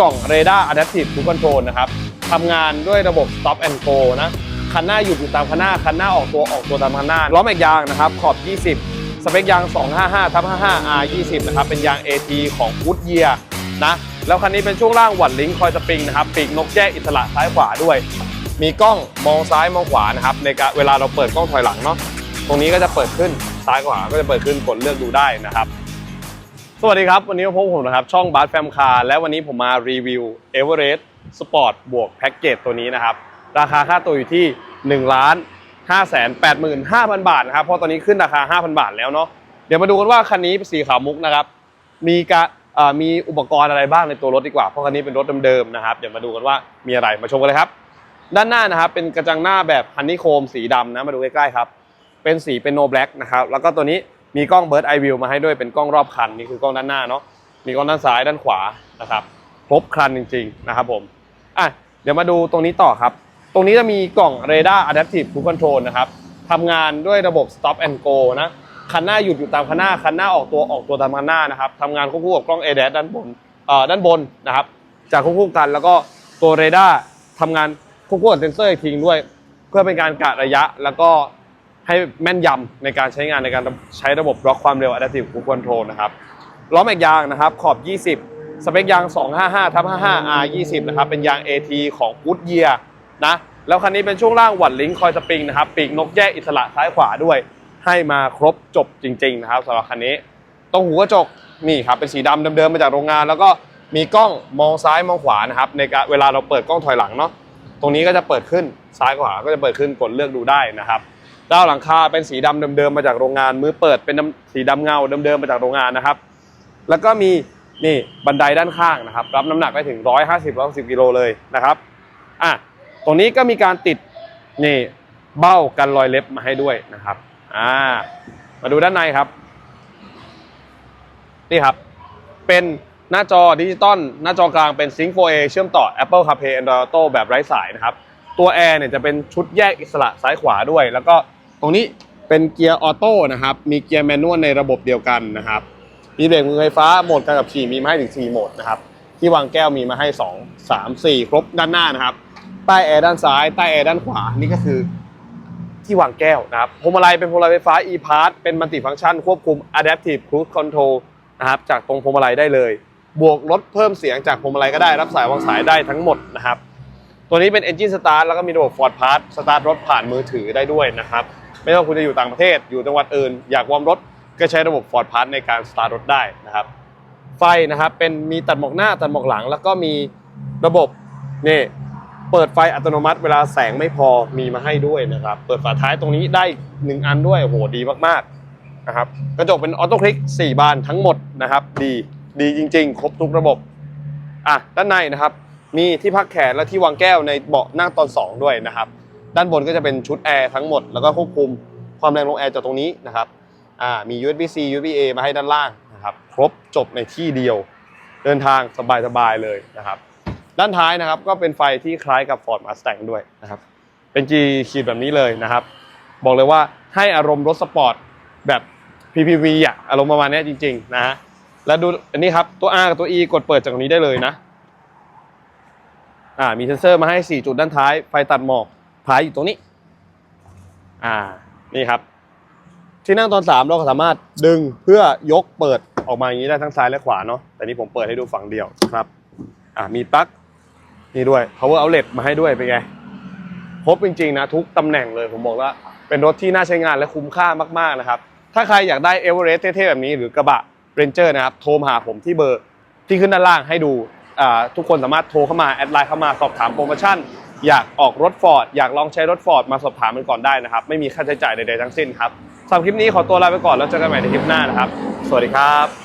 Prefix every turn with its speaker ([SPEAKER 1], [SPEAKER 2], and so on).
[SPEAKER 1] กล่อง r a d a r Adaptive Cruise Control นะครับทำงานด้วยระบบ Stop and Go นะ คันหน้าหยุดอยู่ตามคันหน้า คันหน้าออกตัวออกตัวตามคันหน้า ล้อแม็กยางนะครับ ขอบ 20 สเปคยาง 255ทับ55 R 20นะครับ เป็นยาง AT ของ Goodyear นะ แล้วคันนี้เป็นช่วงล่างหวัดลิงคอยสปริงนะครับ ปีกนกแยกอิสระซ้ายขวาด้วย มีกล้องมองซ้ายมองขวานะครับ ในเวลาเราเปิดกล้องถอยหลังเนาะ ตรงนี้ก็จะเปิดขึ้นซ้ายขวาก็จะเปิดขึ้นกดเลือกดูได้นะครับ สวัสดีครับ วันนี้มาพบกับผมนะครับ ช่องบาร์แฟมคาร์และวันนี้ผมมารีวิว e v e r e s t Sport บวกแพ็กเกจตัวนี้นะครับ ราคาค่าตัวอยู่ที่1ล้าน5แสน85,000 บาทนะครับเพราะตอนนี้ขึ้นราคา 5,000 บาทแล้วเนาะเดี๋ยวมาดูกันว่าคันนี้สีขาวมุกนะครับ มีกะมีอุปกรณ์อะไรบ้างในตัวรถดีกว่า เพราะคันนี้เป็นรถเดิมๆนะครับเดี๋ยวมาดูกันว่ามีอะไรมาชมกันเลยครับ ด้านหน้านะครับเป็นกระจังหน้าแบบฮันนี่โคมสีดำนะมาดูใกล้ๆครับเป็นสีเป็นโนแบล็กนะครับแล้วก็ตัวนี้ มีกล้องเบิร์ดไอวิวมาให้ด้วยเป็นกล้องรอบคันนี่คือกล้องด้านหน้าเนาะมีกล้องด้านซ้ายด้านขวานะครับครบครันจริง ๆ นะครับผมอะเดี๋ยวมาดูตรงนี้ต่อครับ ตรงนี้จะมีกล่อง r a d a r Adaptive Cruise Control นะครับทำงานด้วยระบบ Stop and Go นะคันหน้าหยุดอยู่ตามคันหน้าคันหน้าออกตัวออกตัวตามคันหน้านะครับทำงานควบคู่กับกล้อง ADAS ด้านบนเอ่อด้านบนนะครับจากควบคู่กันแล้วก็ตัว r a d a r ทำงานควบคู่กับเซนเซอร์อีกทีด้วย เพื่อเป็นการกะระยะแล้วก็ ให้แม่นยำในการใช้งานในการใช้ระบบล็อกความเร็ว Adaptive Cruise Control นะครับล้อแม็กยางนะครับขอบ 20 สเปคยาง 255ทับ55 R 20นะครับเป็นยาง AT ของ Goodyear นะแล้วคันนี้เป็นช่วงล่างหวัดลิงคอยสปริงนะครับปีกนกแยกอิสระซ้ายขวาด้วย ให้มาครบจบจริง ๆ นะครับสำหรับคันนี้ตรงหูกระจกนี่ครับเป็นสีดำเดิมๆมาจากโรงงาน แล้วก็มีกล้องมองซ้ายมองขวานะครับในการเวลาเราเปิดกล้องถอยหลังเนาะตรงนี้ก็จะเปิดขึ้นซ้ายขวาก็จะเปิดขึ้นกดเลือกดูได้นะครับ ด้านหลังคาเป็นสีดำเดิมๆมาจากโรงงานมือเปิดเป็นสีดำเงาเดิมๆมาจากโรงงานนะครับ แล้วก็มีนี่บันไดด้านข้างนะครับ รับน้ำหนักได้ถึง 150 160กิโลเลยนะครับอะตรงนี้ก็มีการติดนี่เบ้ากันรอยเล็บมาให้ด้วยนะครับอ่ามาดูด้านในครับ นี่ครับ เป็นหน้าจอดิจิตอลหน้าจอกลางเป็น Sync 4A เชื่อมต่อ Apple CarPlay Android Auto แบบไร้สายนะครับ ตัวแอร์เนี่ยจะเป็นชุดแยกอิสระซ้ายขวาด้วย แล้วก็ ตรงนี้เป็นเกียร์ออโต้นะครับ มีเกียร์แมนนวลในระบบเดียวกันนะครับ มีเบรกมือไฟฟ้า โหมดการขับขี่มีมาให้ถึง4โหมดนะครับ ที่วางแก้วมีมาให้ 2 3 4 ครบด้านหน้านะครับ ใต้แอร์ด้านซ้าย ใต้แอร์ด้านขวา นี่ก็คือที่วางแก้วนะครับพวงมาลัยเป็นพวงมาลัยไฟฟ้า e-part เป็นมัลติฟังก์ชันควบคุม adaptive cruise control นะครับ จากตรงพวงมาลัยได้เลย บวกลดเพิ่มเสียงจากพวงมาลัยก็ได้ รับสายวางสายได้ทั้งหมดนะครับ ตัวนี้เป็น engine start แล้วก็มีระบบ Ford Pass สตาร์ทรถผ่านมือถือได้ด้วยนะครับ ไม่ว่าคุณจะอยู่ต่างประเทศอยู่จังหวัดอื่น อยากวอร์มรถก็ใช้ระบบ Ford Pass ในการสตาร์ทรถได้นะครับ ไฟนะครับเป็นมีตัดหมอกหน้าตัดหมอกหลัง แล้วก็มีระบบนี่เปิดไฟอัตโนมัติเวลาแสงไม่พอมีมาให้ด้วยนะครับ เปิดฝาท้ายตรงนี้ได้อีกหนึ่งอันด้วยโอ้โหดีมากๆนะครับกระจกเป็นออโต้คลิก 4 บานทั้งหมดนะครับดีดีจริง ๆ ครบทุกระบบอะด้านในนะครับ มีที่พักแขนและที่วางแก้วในเบาะนั่งตอน 2 ด้วยนะครับ ด้านบนก็จะเป็นชุดแอร์ทั้งหมด แล้วก็ควบคุมความแรงลงแอร์จากตรงนี้นะครับมี USB-C USB-A มาให้ด้านล่างนะครับ ครบจบในที่เดียว เดินทางสบายๆเลยนะครับ ด้านท้ายนะครับก็เป็นไฟที่คล้ายกับ Ford Mustang ด้วยนะครับ เป็น G ขีดแบบนี้เลยนะครับ บอกเลยว่าให้อารมณ์รถสปอร์ตแบบ PPV อะอารมณ์ประมาณนี้จริงๆนะฮะแล้วดูอันนี้ครับตัว R กับตัว E กดเปิดจากตรงนี้ได้เลยนะอ่ามีเซ็นเซอร์มาให้ 4 จุดด้านท้ายไฟตัดหมอก พายอยู่ตรงนี้ อ่า นี่ครับ ที่นั่งตอน3เราก็สามารถดึงเพื่อยกเปิดออกมาอย่างนี้ได้ทั้งซ้ายและขวาเนาะ แต่นี่ผมเปิดให้ดูฝั่งเดียวครับ อ่า มีปลั๊กนี่ด้วย power outlet มาให้ด้วยเป็นไง ครบจริงๆนะทุกตำแหน่งเลยผมบอกว่า เป็นรถที่น่าใช้งานและคุ้มค่ามากๆนะครับ ถ้าใครอยากได้เอเวอเรสต์เท่ๆแบบนี้หรือกระบะเรนเจอร์นะครับ โทรมาหาผมที่เบอร์ที่ขึ้นด้านล่างให้ดูอ่าทุกคนสามารถโทรเข้ามา แอดไลน์เข้ามาสอบถามโปรโมชั่น อยากออกรถฟอร์ดอยากลองใช้รถฟอร์ดมาสอบถามกันก่อนได้นะครับ ไม่มีค่าใช้จ่ายใดๆทั้งสิ้นครับสำหรับคลิปนี้ขอตัวลาไปก่อนแล้วเจอกันใหม่ในคลิปหน้านะครับ สวัสดีครับ